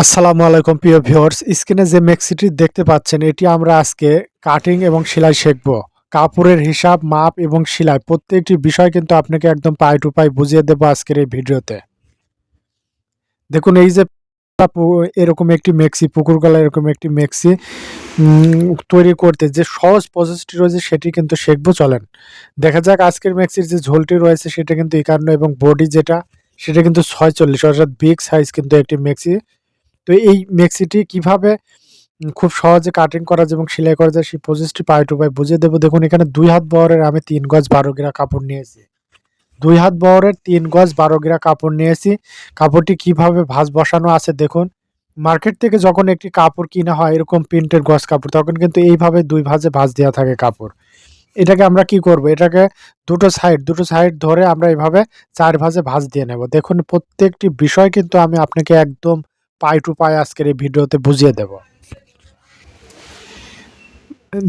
আসসালামু আলাইকুম, প্রিয় ভিউয়ার্স। স্ক্রিনে যে মেক্সিটি দেখতে পাচ্ছেন, এটি আমরা আজকে কাটিং এবং সেলাই শিখব। কাপড়ের হিসাব, মাপ এবং সেলাই প্রত্যেকটি বিষয় কিন্তু আপনাকে একদম পাই টু পাই বুঝিয়ে দেবো আজকের এই ভিডিওতে। দেখুন, এই যে এরকম একটি মেক্সি পুকুর গলা এরকম একটি মেক্সি তৈরি করতে যে সহজ প্রসেসটি রয়েছে, সেটি কিন্তু শিখব, চলেন। দেখা যাক আজকের মেক্সির যে ঝোলটি রয়েছে, সেটা কিন্তু একান্ন এবং বডি যেটা, সেটা কিন্তু ছয়চল্লিশ, অর্থাৎ বিগ সাইজ কিন্তু একটি মেক্সি তো এই মেক্সিটি কীভাবে খুব সহজে কাটিং করা যায় এবং সেলাই করা যায়, সেই প্রসেসটি পাই টু পাই বুঝিয়ে দেবো। দেখুন, এখানে দুই হাত বহরের আমি তিন গজ বারো গিরা কাপড় নিয়েছি। দুই হাত বহরের তিন গজ বারো গিরা কাপড় নিয়েছি। কাপড়টি কীভাবে ভাঁজ বসানো আছে দেখুন। মার্কেট থেকে যখন একটি কাপড় কিনা হয়, এরকম প্রিন্টের গজ কাপড়, তখন কিন্তু এইভাবে দুই ভাঁজে ভাঁজ দেওয়া থাকে কাপড়। এটাকে আমরা কি করব? এটাকে দুটো সাইড দুটো সাইড ধরে আমরা এইভাবে চার ভাঁজে ভাঁজ দিয়ে নেব। দেখুন, প্রত্যেকটি বিষয় কিন্তু আমি আপনাকে একদম পাই টু পাই আজকের এই ভিডিওতে বুঝিয়ে দেব।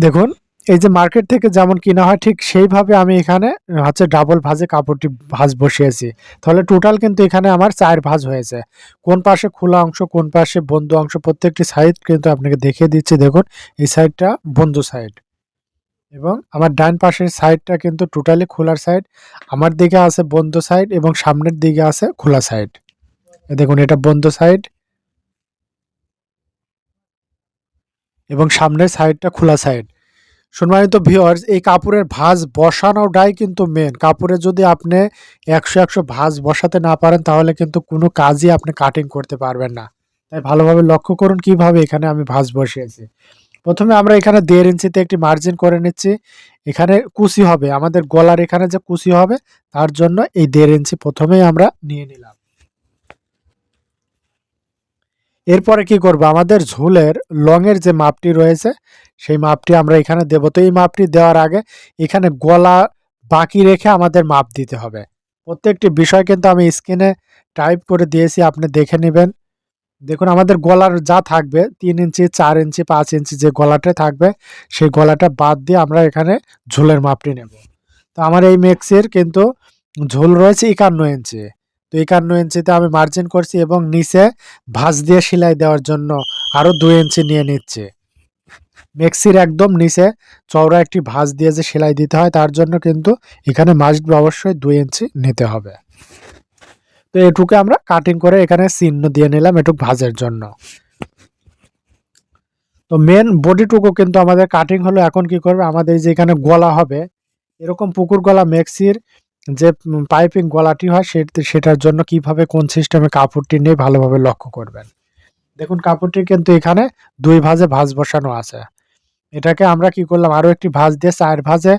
দেখুন, এই যে মার্কেট থেকে যেমন কিনা হয়, ঠিক সেইভাবে আমি এখানে হচ্ছে ডাবল ভাজে কাপড়টি ভাঁজ বসিয়েছি। তাহলে টোটাল কিন্তু এখানে আমার চার ভাঁজ হয়েছে। কোন পাশে খোলা অংশ, কোন পাশে বন্ধু অংশ, প্রত্যেকটি সাইড কিন্তু আপনাকে দেখিয়ে দিচ্ছি। দেখুন, এই সাইডটা বন্ধু সাইড এবং আমার ডান পাশের সাইডটা কিন্তু টোটালি খোলার সাইড আমার দিকে আছে বন্ধ সাইড এবং সামনের দিকে আছে খোলা সাইড দেখুন, এটা বন্ধ সাইড এবং সামনের সাইডটা খোলা সাইড সম্মানিত ভিউয়ার্স এই কাপড়ের ভাঁজ বসানোটাই কিন্তু মেন কাপড়ে যদি আপনি একশো একশো ভাঁজ বসাতে না পারেন, তাহলে কিন্তু কোনো কাজই আপনি কাটিং করতে পারবেন না। তাই ভালোভাবে লক্ষ্য করুন কীভাবে এখানে আমি ভাঁজ বসিয়েছি। প্রথমে আমরা এখানে দেড় ইঞ্চিতে একটি মার্জিন করে নিচ্ছি। এখানে কুচি হবে। আমাদের গলার এখানে যে কুচি হবে, তার জন্য এই দেড় ইঞ্চি প্রথমেই আমরা নিয়ে নিলাম। এরপরে কি করব? আমাদের ঝুলের লংয়ের যে মাপটি রয়েছে, সেই মাপটি আমরা এখানে দেব। তো এই মাপটি দেওয়ার আগে এখানে গলা বাকি রেখে আমাদের মাপ দিতে হবে। প্রত্যেকটি বিষয় কিন্তু আমি স্ক্রিনে টাইপ করে দিয়েছি, আপনি দেখে নেবেন। দেখুন, আমাদের গলার যা থাকবে, তিন ইঞ্চি, চার ইঞ্চি, পাঁচ ইঞ্চি যে গলাটা থাকবে, সেই গলাটা বাদ দিয়ে আমরা এখানে ঝুলের মাপটি নেব। তো আমার এই মেক্সির কিন্তু ঝুল রয়েছে একান্ন ইঞ্চি। তো একান্ন ইঞ্চিতে আমি মার্জিন করছি এবং নিচে ভাঁজ দিয়ে সেলাই দেওয়ার জন্য আরও দুই ইঞ্চি নিয়ে নিচ্ছে। মেক্সির একদম নিচে চওড়া একটি ভাঁজ দিয়ে যে সেলাই দিতে হয় তার জন্য কিন্তু এখানে মাস্ট অবশ্যই দুই ইঞ্চি নিতে হবে। তো এটুকু আমরা কাটিং করে এখানে চিহ্ন দিয়ে নিলাম এটুক ভাঁজের জন্য। তো মেন বডিটুকু কিন্তু আমাদের কাটিং হলো, এখন কি করবে? আমাদের যে এখানে গলা হবে, এরকম পুকুর গলা মেক্সির যে পাইপিং গলাটি হয় সেটার জন্য কীভাবে কোন সিস্টেমে কাপড়টি নিয়ে ভালোভাবে লক্ষ্য করবেন। দেখুন, কাপড়টি কিন্তু এখানে দুই ভাঁজে ভাঁজ বসানো আছে। এটাকে আমরা কি করলাম, আরও একটি ভাঁজ দিয়ে চার ভাঁজে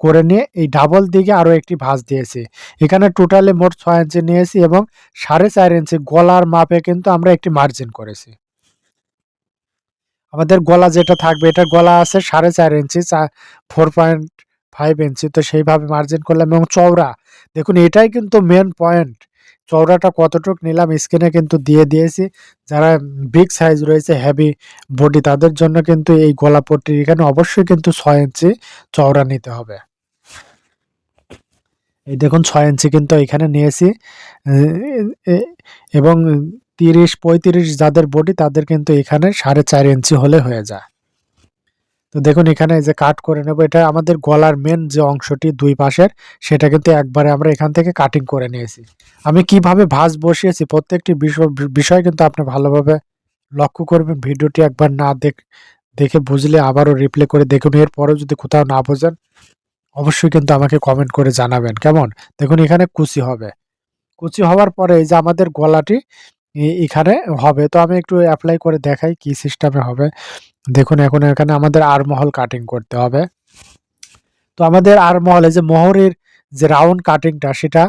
করে নিয়ে এই ডাবল দিকে আরও একটি ভাঁজ দিয়েছি। এখানে টোটালি মোট ছয় ইঞ্চি নিয়েছি এবং সাড়ে চার ইঞ্চি গলার মাপে কিন্তু আমরা একটি মার্জিন করেছি। আমাদের গলা যেটা থাকবে, এটা গলা আছে সাড়ে চার inch four point five inch তো সেইভাবে মার্জিন করলাম এবং চওড়া। দেখুন, এটাই কিন্তু মেন পয়েন্ট চওড়াটা কতটুক নিলাম স্ক্রিনে কিন্তু দিয়ে দিয়েছি। যারা বিগ সাইজ রয়েছে হেভি বডি তাদের জন্য কিন্তু এই গলা পট্টির এখানে অবশ্যই কিন্তু ছয় ইঞ্চি চওড়া নিতে হবে। এই দেখুন, ছয় ইঞ্চি কিন্তু এখানে নিয়েছি। এবং তিরিশ পঁয়ত্রিশ যাদের বডি তাদের কিন্তু এখানে সাড়ে চার ইঞ্চি হলে হয়ে যায়। তো দেখুন, এখানে যে কাট করে নেব, এটা আমাদের গলার মেন যে অংশটি দুই পাশের, সেটা কিন্তু একবারে আমরা এখান থেকে কাটিং করে নিয়েছি। আমি কীভাবে ভাঁজ বসিয়েছি প্রত্যেকটি বিষয় কিন্তু আপনি ভালোভাবে লক্ষ্য করবেন। ভিডিওটি একবার না দেখ, দেখে বুঝলে আবারও রিপ্লে করে দেখুন। এরপরেও যদি কোথাও না বোঝেন, অবশ্যই কিন্তু আমাকে কমেন্ট করে জানাবেন। কেমন? দেখুন, এখানে কুচি হবে। কুচি হওয়ার পরে এই যে আমাদের গলাটি এখানে হবে। তো আমি একটু অ্যাপ্লাই করে দেখাই কি সিস্টেমে হবে। দেখুন, এখন এখানে আমাদের আরমহল কাটিং করতে হবে। তো আমাদের আরমহলে যে মোহরের যে রাউন্ড কাটিংটা সেটা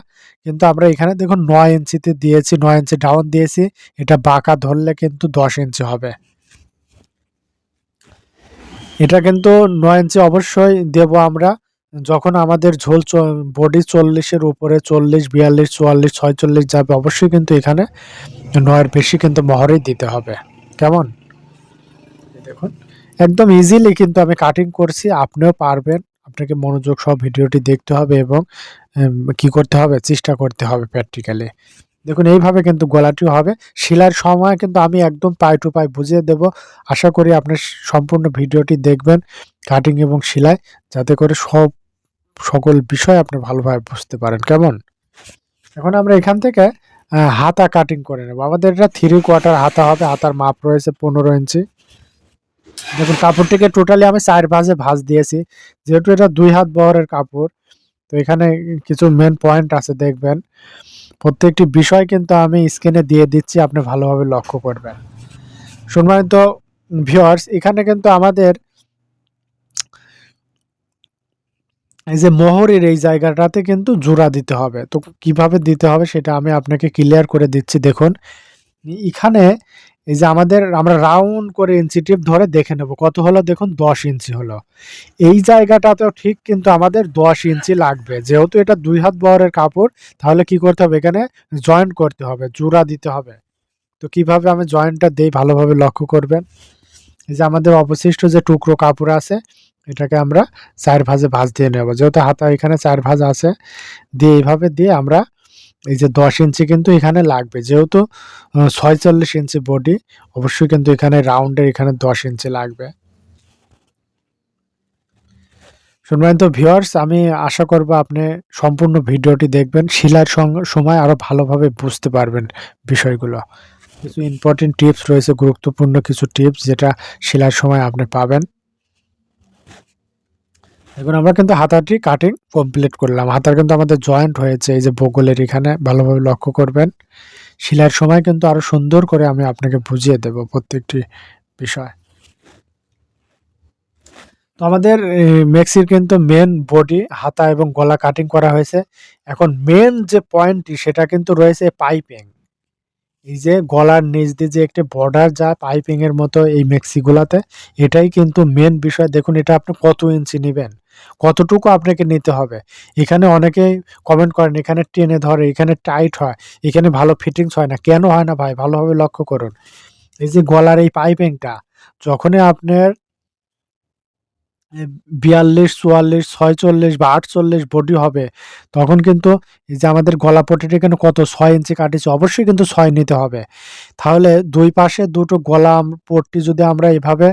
কিন্তু আমরা এখানে দেখুন, নয় ইঞ্চিতে দিয়েছি, নয় ইঞ্চি ডাউন দিয়েছি। এটা বাঁকা ধরলে কিন্তু দশ ইঞ্চি হবে। এটা কিন্তু নয় ইঞ্চি অবশ্যই দেব আমরা। যখন আমাদের ঝোল বডি চল্লিশের উপরে চল্লিশ, বিয়াল্লিশ, চুয়াল্লিশ, ছয়চল্লিশ যাবে, অবশ্যই কিন্তু এখানে নয়ের বেশি কিন্তু মহরই দিতে হবে। কেমন? দেখুন, একদম ইজিলি কিন্তু আমি কাটিং করছি, আপনিও পারবেন। আপনাকে মনোযোগ সহ ভিডিওটি দেখতে হবে এবং কি করতে হবে, চেষ্টা করতে হবে প্র্যাকটিক্যালি দেখুন, এইভাবে কিন্তু গলাটি হবে। শিলার সময় কিন্তু আমি একদম পাই টু পাই বুঝিয়ে দেব। আশা করি আপনার সম্পূর্ণ ভিডিওটি দেখবেন কাটিং এবং সেলাই যাতে করে সব সকল বিষয় আপনি ভালোভাবে বুঝতে পারেন। কেমন? এখন আমরা এখান থেকে হাতা কাটিং করে নেব। আমাদের এটা থ্রি কোয়ার্টার হাতা হবে, হাতার মাপ রয়েছে পনেরো ইঞ্চি। দেখুন, কাপড়টিকে টোটালি আমি চার ভাঁজে ভাঁজ দিয়েছি। যেহেতু এটা দুই হাত বহরের কাপড়, তো এখানে কিছু মেন পয়েন্ট আছে, দেখবেন। প্রত্যেকটি বিষয় কিন্তু আমি স্ক্রিনে দিয়ে দিচ্ছি, আপনি ভালোভাবে লক্ষ্য করবেন। সম্মানিত ভিউয়ার্স এখানে কিন্তু আমাদের এই যে মোহরের এই জায়গাটাতে কিন্তু জোড়া দিতে হবে। তো কীভাবে দিতে হবে সেটা আমি আপনাকে ক্লিয়ার করে দিচ্ছি, দেখুন। এখানে এই যে আমাদের, আমরা রাউন্ড করে ইঞ্চি টিপ ধরে দেখে নেব, কত হলো দেখুন? দশ ইঞ্চি হলো। এই জায়গাটাতেও ঠিক কিন্তু আমাদের দশ ইঞ্চি লাগবে। যেহেতু এটা দুই হাত বহরের কাপড়, তাহলে কি করতে হবে এখানে? জয়েন্ট করতে হবে, জোড়া দিতে হবে। তো কীভাবে আমি জয়েন্টটা দেই ভালোভাবে লক্ষ্য করবেন? এই যে আমাদের অবশিষ্ট যে টুকরো কাপড় আছে, এটাকে আমরা চার ভাঁজে ভাঁজ দিয়ে নেব। যেহেতু হাতা এখানে চার ভাঁজ আছে, দিয়ে এইভাবে দিয়ে আমরা এই যে দশ ইঞ্চি কিন্তু এখানে লাগবে। যেহেতু ছয়চল্লিশ ইঞ্চি বডি অবশ্যই কিন্তু এখানে রাউন্ডের এখানে দশ ইঞ্চি লাগবে। শুনবেন তো ভিউয়ার্স আমি আশা করব আপনি সম্পূর্ণ ভিডিওটি দেখবেন। শিলার সময় আরও ভালোভাবে বুঝতে পারবেন বিষয়গুলো। কিছু ইম্পর্টেন্ট টিপস রয়েছে, গুরুত্বপূর্ণ কিছু টিপস যেটা শিলার সময় আপনি পাবেন। এখন আমরা কিন্তু হাতাটি কাটিং কমপ্লিট করলাম। হাতার কিন্তু আমাদের জয়েন্ট হয়েছে, এই যে বগলের এখানে ভালোভাবে লক্ষ্য করবেন। শিলার সময় কিন্তু আরও সুন্দর করে আমি আপনাকে বুঝিয়ে দেব প্রত্যেকটি বিষয়। তো আমাদের মেক্সির কিন্তু মেন বডি হাতা এবং গলা কাটিং করা হয়েছে। এখন মেন যে পয়েন্টটি সেটা কিন্তু রয়েছে পাইপিং এই যে গলার নিচ দিয়ে যে একটি বর্ডার যা পাইপিং এর মতো এই মেক্সিগুলাতে, এটাই কিন্তু মেন বিষয়। দেখুন, এটা আপনি কত ইঞ্চি নেবেন? কতটুকু আপনাকে নিতে হবে? এখানে অনেকে কমেন্ট করেন, এখানে টেনে ধরে, এখানে টাইট হয়, এখানে ভালো ফিটিংস হয় না। কেন হয় না ভাই? ভালোভাবে লক্ষ্য করুন। এই যে গলার এই পাইপিংটা যখনই আপনার বিয়াল্লিশ, চুয়াল্লিশ, ছয়চল্লিশ বা আটচল্লিশ বডি হবে, তখন কিন্তু এই যে আমাদের গলা পট্টিটা এখানে কত ছয় ইঞ্চি কাটিছে অবশ্যই কিন্তু ছয় নিতে হবে। তাহলে দুই পাশে দুটো গলা পট্টি যদি আমরা এভাবে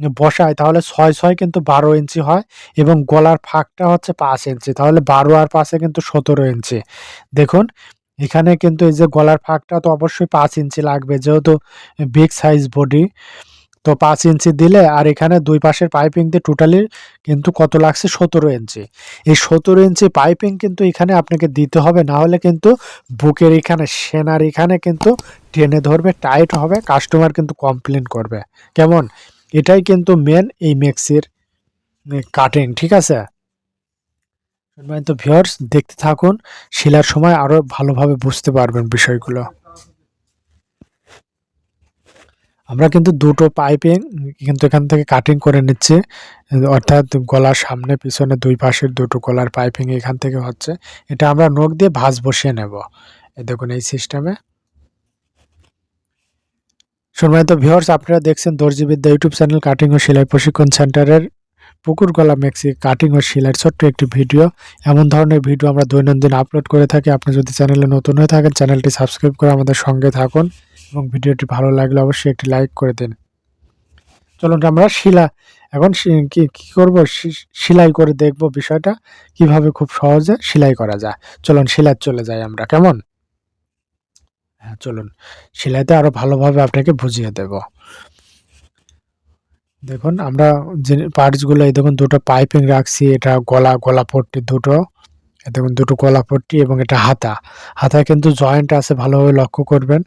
বসাই, তাহলে ছয় ছয় কিন্তু বারো ইঞ্চি হয় এবং গলার ফাঁকটা হচ্ছে পাঁচ ইঞ্চি তাহলে বারো আর পাঁচে কিন্তু সতেরো ইঞ্চি দেখুন, এখানে কিন্তু এই যে গলার ফাঁকটা তো অবশ্যই পাঁচ ইঞ্চি লাগবে, যেহেতু বিগ সাইজ বডি তো পাঁচ ইঞ্চি দিলে আর এখানে দুই পাশের পাইপিং দিয়ে টোটালি কিন্তু কত লাগছে সতেরো ইঞ্চি। এই সতেরো ইঞ্চি পাইপিং কিন্তু এখানে আপনাকে দিতে হবে, না হলে কিন্তু বুকের এখানে, সেনার এখানে কিন্তু টেনে ধরবে টাইট হবে কাস্টমার কিন্তু কমপ্লেন করবে। কেমন? এটাই কিন্তু মেন এই মেক্সির কাটিং ঠিক আছে? তো ভিউয়ার্স দেখতে থাকুন, শিলার সময় আরও ভালোভাবে বুঝতে পারবেন বিষয়গুলো। আমরা কিন্তু দুটো পাইপিং কিন্তু এখান থেকে কাটিং করে নিচ্ছি। অর্থাৎ গলার সামনে, পিছনে, দুই পাশের দুটো গলার পাইপিং এখান থেকে হচ্ছে। এটা আমরা নখ দিয়ে ভাঁজ বসিয়ে নেব। দেখুন এই সিস্টেমে সম্মানিত ভিউয়ার্স আপনারা দেখছেন দর্জিবিদ্যা ইউটিউব চ্যানেল কাটিং ও সেলাই প্রশিক্ষণ সেন্টারের পুকুর গলা মেক্সি কাটিং ও সেলাইয়ের ছোট্ট একটি ভিডিও এমন ধরনের ভিডিও আমরা দৈনন্দিন আপলোড করে থাকি। আপনি যদি চ্যানেলে নতুন হয়ে থাকেন চ্যানেলটি সাবস্ক্রাইব করে আমাদের সঙ্গে থাকুন। এবং ভিডিওটি ভালো লাগলে অবশ্যই একটি লাইক করে দিন। চলুন আমরা শিলা, এখন কি কি করব? সেলাই করে দেখব বিষয়টা, কীভাবে খুব সহজে সেলাই করা যায়। চলুন সেলাই চলে যাই আমরা, কেমন? হ্যাঁ চলুন। সেলাইতে আরও ভালোভাবে আপনাকে বুঝিয়ে দেব। দেখুন, আমরা যে পার্টসগুলো, এই দেখুন দুটো পাইপিং রাখছি, এটা গলা গলা পট্টি দুটো দেখুন দুটো গলা পট্টি এবং এটা হাতা। হাতায় কিন্তু জয়েন্ট আছে, ভালোভাবে লক্ষ্য করবেন।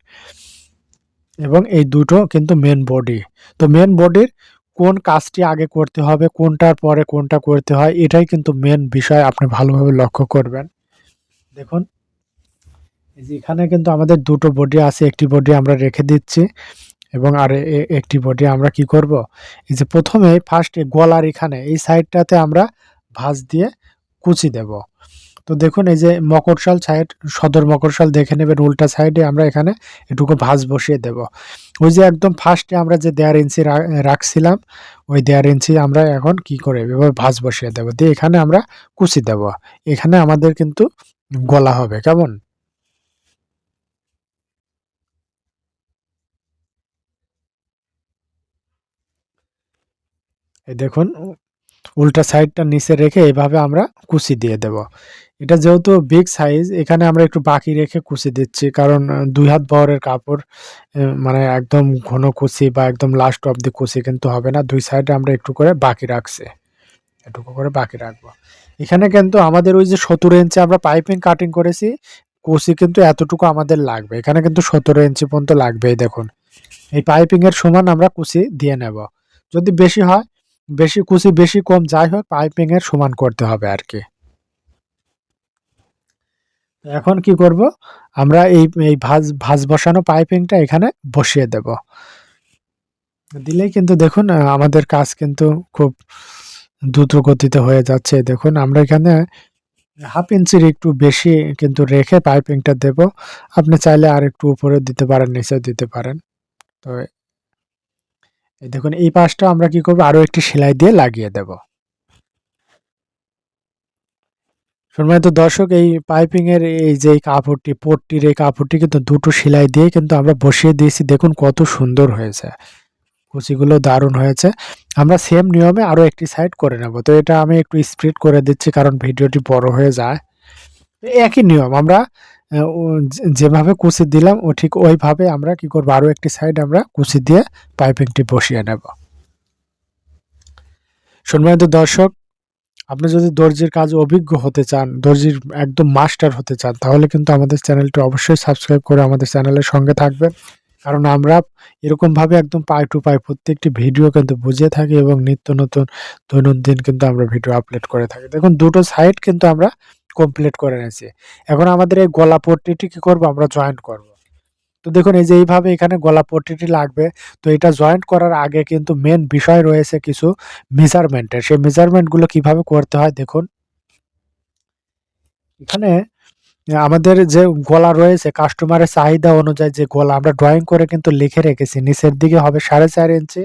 এবং এই দুটো কিন্তু মেন বডি তো মেন বডির কোন কাজটি আগে করতে হবে, কোনটার পরে কোনটা করতে হয়, এটাই কিন্তু মেন বিষয় আপনি ভালোভাবে লক্ষ্য করবেন। দেখুন এখানে কিন্তু আমাদের দুটো বডি আছে, একটি বডি আমরা রেখে দিচ্ছি এবং আর একটি বডি আমরা কি করব? এই যে প্রথমে ফার্স্ট গলার এখানে, এই সাইডটাতে আমরা ভাঁজ দিয়ে কুচি দেব। তো দেখুন, এই যে মকরশাল সাইড, সদর মকরশাল দেখে নেবেন, উল্টা সাইডে আমরা এখানে এটুকু ভাঁজ বসিয়ে দেব। ওই যে একদম ফার্স্টে আমরা যে দেয়ার ইঞ্চি রাখছিলাম, ওই দেয়ার ইঞ্চি আমরা এখন কি করে এভাবে ভাঁজ বসিয়ে দেব? দিয়ে এখানে আমরা কুচি দেব। এখানে আমাদের কিন্তু গলা হবে, কেমন? দেখুন উল্টা সাইডটা নিচে রেখে এভাবে আমরা কুচি দিয়ে দেব। এটা যেহেতু বিগ সাইজ এখানে আমরা একটু বাকি রেখে কুচি দিচ্ছি, কারণ দুই হাত বহরের কাপড় মানে একদম ঘন কুচি বা একদম লাস্ট অব দি কুচি কিন্তু হবে না। দুই সাইডে আমরা একটু করে বাকি রাখছি। এটুকু করে বাকি রাখব। এখানে কিন্তু আমাদের ওই যে সতেরো ইঞ্চি আমরা পাইপিং কাটিং করেছি, কুচি কিন্তু এতটুকু আমাদের লাগবে। এখানে কিন্তু সতেরো ইঞ্চি পর্যন্ত লাগবে এই দেখুন। এই পাইপিংয়ের সমান আমরা কুচি দিয়ে নেব। যদি বেশি হয় বেশি কুচি বেশি কম, যাই হোক পাইপিং এর সমান করতে হবে আর কি। এখন কি করব? আমরা এই এই ভাঁজ ভাঁজ বসানো পাইপিংটা এখানে বসিয়ে দেব। দিলেই কিন্তু দেখুন আমাদের কাজ কিন্তু খুব দ্রুত গতিতে হয়ে যাচ্ছে। দেখুন, আমরা এখানে হাফ ইঞ্চির একটু বেশি কিন্তু রেখে পাইপিংটা দেব। আপনি চাইলে আর একটু উপরে দিতে পারেন নিচেও দিতে পারেন। তো দেখুন, এই পাশটা আমরা কি করব? আরও একটি সেলাই দিয়ে লাগিয়ে দেব। সম্মানিত দর্শক, এই পাইপিং এর এই যে কাপড়টি, পট্টির এই কাপড়টি কিন্তু দুটো সেলাই দিয়ে কিন্তু আমরা বসিয়ে দিয়েছি। দেখুন কত সুন্দর হয়েছে। কুচিগুলো দারুণ হয়েছে। আমরা সেম নিয়মে আরও একটি সাইড করে নেব। তো এটা আমি একটু স্প্রিড করে দিচ্ছি, কারণ ভিডিওটি বড় হয়ে যায়। একই নিয়ম, আমরা যেভাবে কুচি দিলাম, ও ঠিক ওইভাবে আমরা কি করব? আরও একটি সাইড আমরা কুচি দিয়ে পাইপিংটি বসিয়ে নেব। সম্মানিত দর্শক, আপনি যদি দর্জির কাজ অভিজ্ঞ হতে চান, দর্জির একদম মাস্টার হতে চান, তাহলে কিন্তু আমাদের চ্যানেলটি অবশ্যই সাবস্ক্রাইব করে আমাদের চ্যানেলের সঙ্গে থাকবেন কারণ আমরা এরকমভাবে একদম পাই টু পাই প্রত্যেকটি ভিডিও কিন্তু বুঝিয়ে থাকি এবং নিত্য নতুন দৈনন্দিন কিন্তু আমরা ভিডিও আপলোড করে থাকি। দেখুন, দুটো সাইড কিন্তু আমরা কমপ্লিট করে নিয়েছি। এখন আমাদের এই গলা পট্টিটি কি করব? আমরা জয়েন্ট করব। তো দেখুন, এই যে এইভাবে এখানে গলা পট্টিটি লাগবে। তো এটা জয়েন্ট করার আগে কিন্তু মেন বিষয় রয়েছে কিছু মেজারমেন্টের সেই মেজারমেন্টগুলো কীভাবে করতে হয় দেখুন। এখানে আমাদের যে গলা রয়েছে কাস্টমারের চাহিদা অনুযায়ী যে গলা, আমরা ড্রয়িং করে কিন্তু লিখে রেখেছি। নিচের দিকে হবে সাড়ে চার ইঞ্চি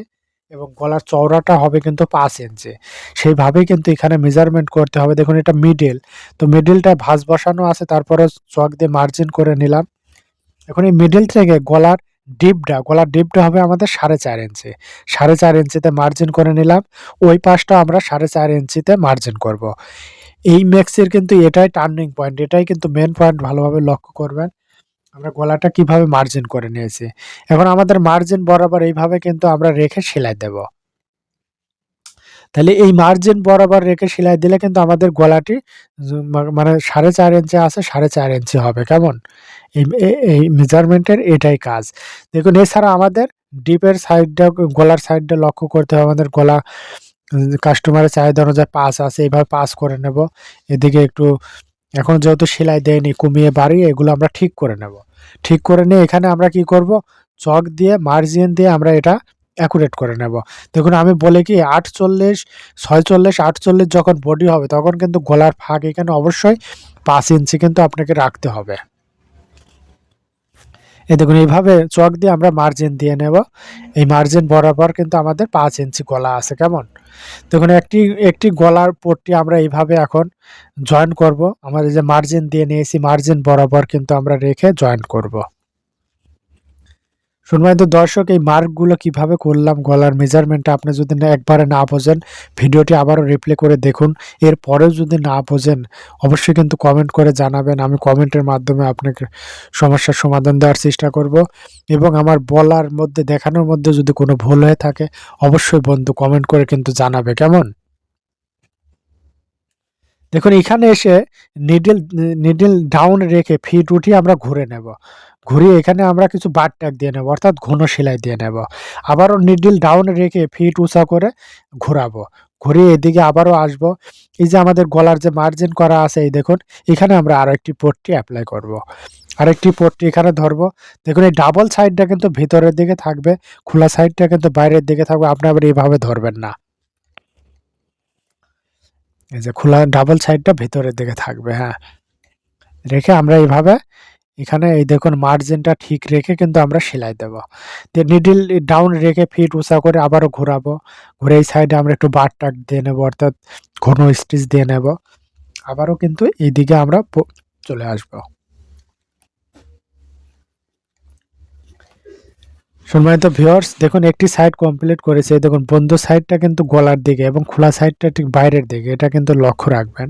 এবং গলার চওড়াটা হবে কিন্তু পাঁচ ইঞ্চি। সেইভাবেই কিন্তু এখানে মেজারমেন্ট করতে হবে। দেখুন, এটা মিডল তো মিডলটায় ভাঁজ বসানো আছে, তারপরে চক দিয়ে মার্জিন করে নিলাম। এখন এই মিডল থেকে গলার ডিপটা গলার ডিপটা হবে আমাদের সাড়ে চার ইঞ্চি। সাড়ে চার ইঞ্চিতে মার্জিন করে নিলাম। ওই পাশটা আমরা সাড়ে চার ইঞ্চিতে মার্জিন করব। এই ম্যাক্সের কিন্তু এটাই টার্নিং পয়েন্ট এটাই কিন্তু মেন পয়েন্ট ভালোভাবে লক্ষ্য করবেন। আমরা গলাটা কীভাবে মার্জিন করে নিয়েছি? এখন আমাদের মার্জিন বরাবর এইভাবে কিন্তু আমরা রেখে সেলাই দেব। তাহলে এই মার্জিন বরাবর রেখে সেলাই দিলে কিন্তু আমাদের গলাটি মানে সাড়ে চার ইঞ্চি আছে, সাড়ে চার ইঞ্চি হবে, কেমন? এই এই মেজারমেন্টের এটাই কাজ। দেখুন, এছাড়া আমাদের ডিপের সাইডটা গলার সাইডটা লক্ষ্য করতে হবে। আমাদের গলা কাস্টমারের চাহিদা অনুযায়ী পাস আছে, এইভাবে পাস করে নেব। এদিকে একটু এখন যেহেতু সেলাই দেয়নি, কমিয়ে বাড়িয়ে এগুলো আমরা ঠিক করে নেব। ঠিক করে নিয়ে এখানে আমরা কি করব? চক দিয়ে মার্জিন দিয়ে আমরা এটা অ্যাকুরেট করে নেব। দেখুন, আমি বলে কি, আটচল্লিশ, ছয়চল্লিশ, আটচল্লিশ যখন বডি হবে, তখন কিন্তু গলার ফাঁক এখানে অবশ্যই পাঁচ ইঞ্চি কিন্তু আপনাকে রাখতে হবে। এই দেখুন, এইভাবে চক দিয়ে আমরা মার্জিন দিয়ে নেব। এই মার্জিন বরাবর কিন্তু আমাদের পাঁচ ইঞ্চি গলা আছে, কেমন? দেখুন, একটি একটি গলার পোটটি আমরা এইভাবে এখন জয়েন করব। আমাদের যে মার্জিন দিয়ে নিয়েছি মার্জিন বরাবর কিন্তু আমরা রেখে জয়েন করব। সম্মানিত দর্শক, এই মার্কগুলো কীভাবে করলাম, গলার মেজারমেন্টটা আপনি যদি না একবারে না বোঝেন, ভিডিওটি আবারও রিপ্লে করে দেখুন। এরপরেও যদি না বোঝেন, অবশ্যই কিন্তু কমেন্ট করে জানাবেন। আমি কমেন্টের মাধ্যমে আপনাকে সমস্যার সমাধান দেওয়ার চেষ্টা করব। এবং আমার বলার মধ্যে, দেখানোর মধ্যে যদি কোনো ভুল হয়ে থাকে, অবশ্যই বন্ধু কমেন্ট করে কিন্তু জানাবে। কেমন? দেখুন, এখানে এসে নিডল নিডল ডাউন রেখে ফিট উঠিয়ে আমরা ঘুরে নেব। ঘুরিয়ে এখানে আমরা কিছু বাট ট্যাগ দিয়ে নেব, অর্থাৎ ঘন সেলাই দিয়ে নেব। আবারও নিডিল ডাউন রেখে ফিট উঁচা করে ঘোরাবো। ঘুরিয়ে এদিকে আবারও আসব। এই যে আমাদের গলার যে মার্জিন করা আছে, এই দেখুন, এখানে আমরা আরও একটি পট্টি অ্যাপ্লাই করব। আরেকটি পট্টি এখানে ধরবো। দেখুন, এই ডাবল সাইডটা কিন্তু ভিতরের দিকে থাকবে, খোলা সাইডটা কিন্তু বাইরের দিকে থাকবে, আপনি আবার এইভাবে ধরবেন না। এই যে খোলা ডাবল সাইডটা ভিতরের দিকে থাকবে হ্যাঁ। রেখে আমরা এইভাবে এখানে এই দেখুন মার্জিনটা ঠিক রেখে কিন্তু আমরা সেলাই দেব। দিয়ে নিডিল ডাউন রেখে ফিট উঁচা করে আবারও ঘোরাবো। ঘুরে এই সাইডে আমরা একটু বার টাক দিয়ে নেব, অর্থাৎ ঘন স্টিচ দিয়ে নেব। আবারও কিন্তু এইদিকে আমরা চলে আসব। সম্মানিত ভিওর্স দেখুন একটি সাইড কমপ্লিট করেছে। দেখুন বন্ধ সাইডটা কিন্তু গলার দিকে এবং খোলা সাইডটা ঠিক বাইরের দিকে। এটা কিন্তু লক্ষ্য রাখবেন।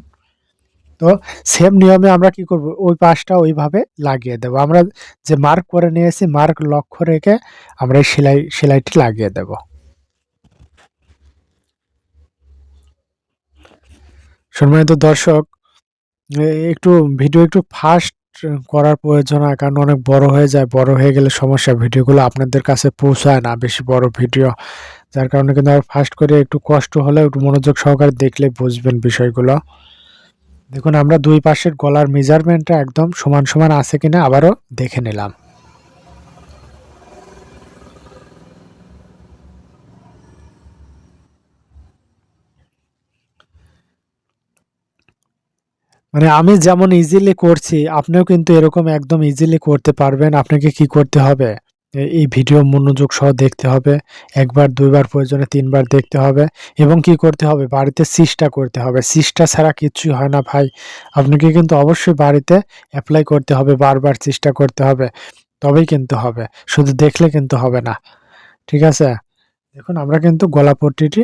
তো সেম নিয়মে আমরা কি করব? ওই পাশটা ওইভাবে লাগিয়ে দেব। আমরা যে মার্ক করে নিয়েছি মার্ক লক্ষ্য রেখে আমরা এই সেলাই, সেলাইটি লাগিয়ে দেব। সম্মানিত দর্শক একটু ভিডিও একটু ফাস্ট করার প্রয়োজন হয়, কারণ অনেক বড় হয়ে যায়। বড় হয়ে গেলে সমস্যা। ভিডিওগুলো আপনাদের কাছে পৌঁছায় না, বেশি বড় ভিডিও যার কারণে কিন্তু আর ফাস্ট করে একটু কষ্ট হলে একটু মনোযোগ সহকারে দেখলে বুঝবেন বিষয়গুলো। দেখুন, আমরা দুই পাশের গলার মেজারমেন্টটা একদম সমান সমান আছে কিনা আবারও দেখে নিলাম। মানে আমি যেমন ইজিলি করছি, আপনিও কিন্তু এরকম একদম ইজিলি করতে পারবেন। আপনাকে কি করতে হবে? এই ভিডিও মনোযোগ সহ দেখতে হবে। একবার, দুইবার, প্রয়োজনে তিনবার দেখতে হবে। এবং কি করতে হবে? বাড়িতে সিস্টা করতে হবে। সিস্টা ছাড়া কিচ্ছুই হয় না ভাই। আপনাকে কিন্তু অবশ্যই বাড়িতে অ্যাপ্লাই করতে হবে। বারবার চেষ্টা করতে হবে। তবেই কিন্তু হবে। শুধু দেখলে কিন্তু হবে না। ঠিক আছে? দেখুন, আমরা কিন্তু গলা পট্টিটি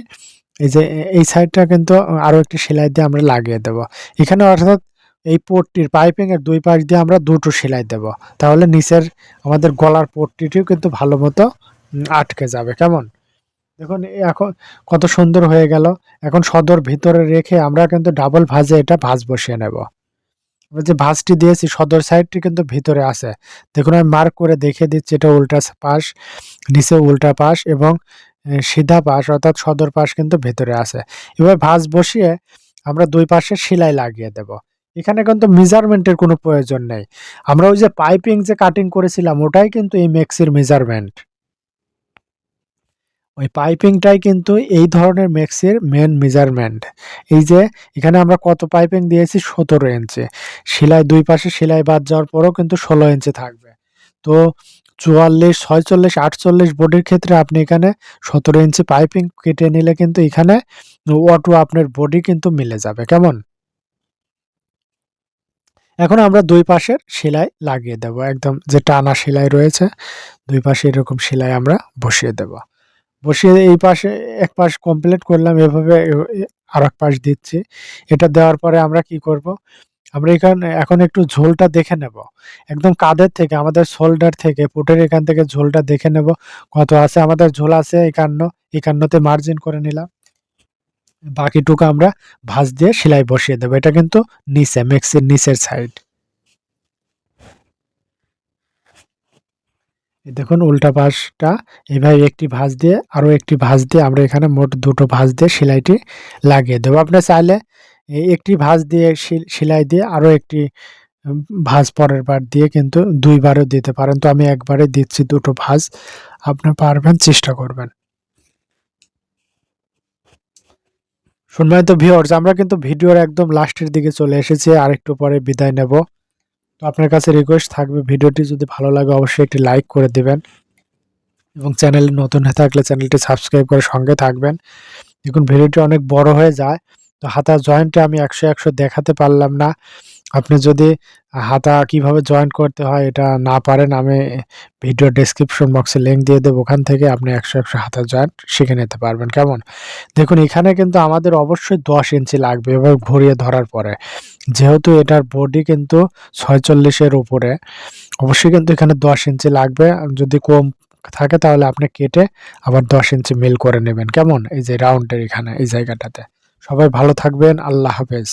এই যে এই সাইডটা কিন্তু আরও একটি সেলাই দিয়ে আমরা লাগিয়ে দেব। এখানে অর্থাৎ এই পট্টির পাইপিং এর দুই পাশ দিয়ে আমরা দুটো সেলাই দেব। তাহলে নিচের আমাদের গলার পট্টিটিও কিন্তু ভালো মতো আটকে যাবে। কেমন? দেখুন, এখন কত সুন্দর হয়ে গেল। এখন সদর ভিতরে রেখে আমরা কিন্তু ডাবল ভাজে এটা ভাজ বসিয়ে নেব। আমরা যে ভাঁজটি দিয়েছি, সদর সাইডটি কিন্তু ভিতরে আছে। দেখুন, আমি মার্ক করে দেখিয়ে দিচ্ছি, এটা উল্টা পাশ, নিচে উল্টা পাশ এবং সিধা পাশ, অর্থাৎ সদর পাশ কিন্তু ভেতরে আছে। এবার ভাঁজ বসিয়ে আমরা দুই পাশে সেলাই লাগিয়ে দেব। এখানে কিন্তু মেজারমেন্টের কোনো প্রয়োজন নেই। আমরা ওই যে পাইপিং যে কাটিং করেছিলাম, ওটাই কিন্তু এই মেক্সির মেজারমেন্ট ওই পাইপিংটাই কিন্তু এই ধরনের মেক্সির মেন মেজারমেন্ট এই যে এখানে আমরা কত পাইপিং দিয়েছি? সতেরো ইঞ্চি সেলাই দুই পাশে সেলাই বাদ যাওয়ার পরেও কিন্তু ষোলো ইঞ্চি থাকবে। তো চুয়াল্লিশ, ছয়চল্লিশ, আটচল্লিশ বডির ক্ষেত্রে আপনি এখানে সতেরো ইঞ্চি পাইপিং কেটে নিলে কিন্তু এখানে অটো আপনার বডি কিন্তু মিলে যাবে। কেমন? এখন আমরা দুই পাশের সেলাই লাগিয়ে দেব। একদম যে টানা সেলাই রয়েছে, দুই পাশে এরকম সেলাই আমরা বসিয়ে দেব। বসিয়ে এই পাশে এক পাশ কমপ্লিট করলাম, এভাবে আর এক পাশ দিচ্ছি। এটা দেওয়ার পরে আমরা কি করব? আমরা এখানে, এখন একটু ঝোলটা দেখে নেব। একদম কাদের থেকে, আমাদের শোল্ডার থেকে, পুটের এখান থেকে ঝোলটা দেখে নেব। কত আছে? আমাদের ঝোল আছে একান্ন, একান্নতে মার্জিন করে নিলাম। বাকিটুকু আমরা ভাঁজ দিয়ে সেলাই বসিয়ে দেবো। এটা কিন্তু নিচে, মেক্সির নিচের সাইড দেখুন, উল্টা পাশটা এইভাবে একটি ভাঁজ দিয়ে, আরও একটি ভাঁজ দিয়ে আমরা এখানে মোট দুটো ভাঁজ দিয়ে সেলাইটি লাগিয়ে দেবো। আপনি চাইলে একটি ভাঁজ দিয়ে সেলাই দিয়ে আরও একটি ভাঁজ পরের বার দিয়ে কিন্তু দুইবারও দিতে পারেন। তো আমি একবারে দিচ্ছি দুটো ভাঁজ। আপনি পারবেন, চেষ্টা করবেন। সম্মানিত ভিউয়ার্স আমরা কিন্তু ভিডিওর একদম লাস্টের দিকে চলে এসেছি আর একটু পরে বিদায় নেব। তো আপনার কাছে রিকোয়েস্ট থাকবে, ভিডিওটি যদি ভালো লাগে অবশ্যই একটি লাইক করে দেবেন এবং চ্যানেল নতুন হয়ে থাকলে চ্যানেলটি সাবস্ক্রাইব করে সঙ্গে থাকবেন। দেখুন, ভিডিওটি অনেক বড় হয়ে যায়, তো হাতা জয়েন্টে আমি একশো একশো দেখাতে পারলাম না। আপনি যদি হাতা কীভাবে জয়েন্ট করতে হয় এটা না পারেন, আমি ভিডিও ডেসক্রিপশন বক্সে লিঙ্ক দিয়ে দেবো। ওখান থেকে আপনি একশো একশো হাতা জয়েন্ট শিখে নিতে পারবেন। কেমন? দেখুন, এখানে কিন্তু আমাদের অবশ্যই দশ ইঞ্চি লাগবে এবার ঘুরিয়ে ধরার পরে। যেহেতু এটার বডি কিন্তু ছয়চল্লিশের উপরে, অবশ্যই কিন্তু এখানে দশ ইঞ্চি লাগবে। যদি কম থাকে তাহলে আপনি কেটে আবার দশ ইঞ্চি মিল করে নেবেন। কেমন? এই যে রাউন্ডের এখানে, এই জায়গাটাতে। সবাই ভালো থাকবেন। আল্লাহ হাফেজ।